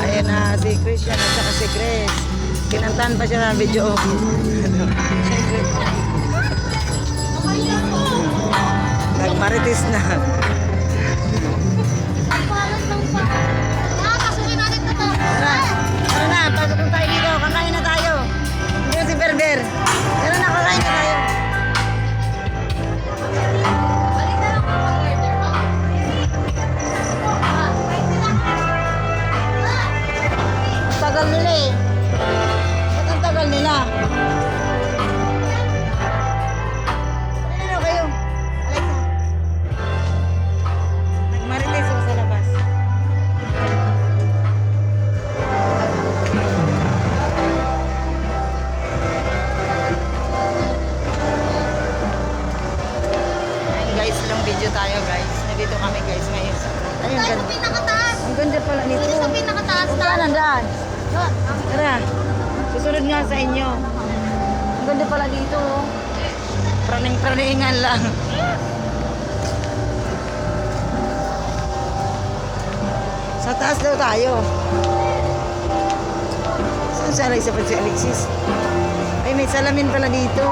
Ayan na si Christian at saka si Chris. Kinantahan pa siya ng video. Nagmaritis na. Tagal nila eh. Ba't ang tagal nila? Ano kayo? Alexa. Nagmarites ako sa labas. Ayun guys, long video tayo guys. Nandito kami guys ngayon. Ayun, Tayo sa ganda. pinakataas. Ang ganda pala nito. Dito sa pinakataas Saan tayo. nandaan? Tara, susunod nga sa inyo. Ang ganda pala dito. oh. Praning-praningan lang. Sa taas daw tayo. Saan siya isa pa si Alexis? Ay, may salamin pala dito.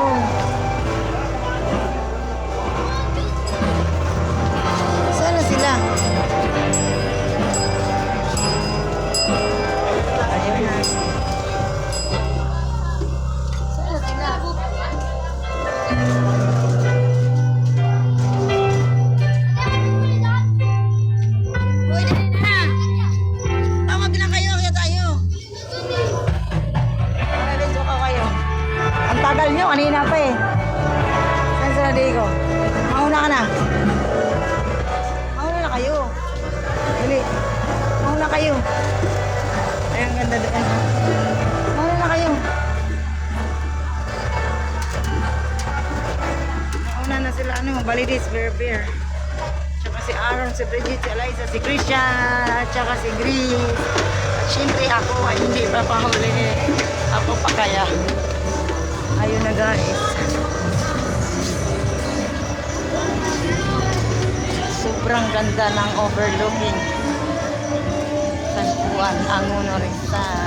Kanina pa eh. Saan sa Diego? Mauna ka na. Mauna na kayo. Dali. Mauna kayo. Ay, ang ganda doon. Mauna na kayo. Mauna na sila, ano, Balidis, Bear Bear. Tsaka si Aaron, si Bridget, si Eliza, si Christian, tsaka si Grace. At syempre ako ay hindi pa pahuli. Ako pa kaya. Ayun na guys. Sobrang ganda ng overlooking. San Juan, Anguno Rizal.